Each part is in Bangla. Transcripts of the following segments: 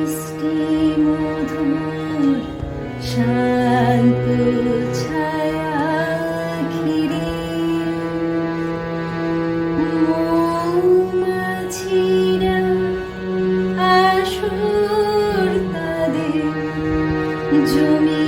মিষ্টি মধুর শান্ত ছায়া ঘিরে মৌমাছিরা আসুর তাদের জমি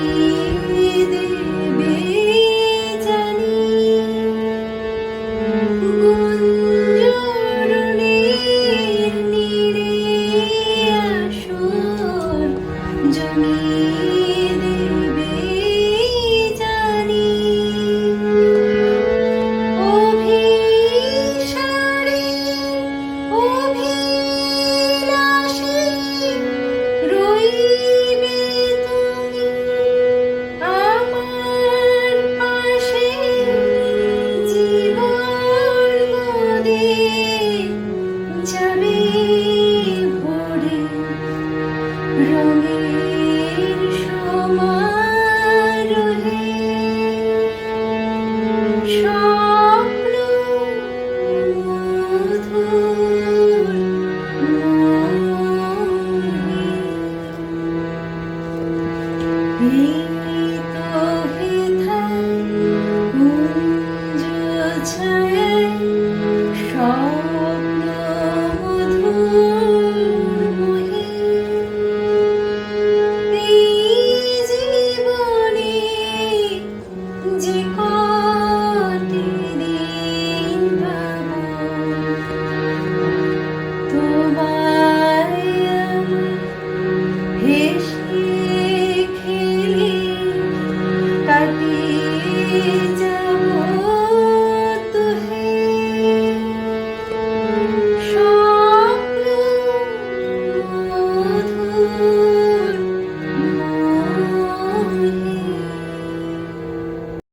sure.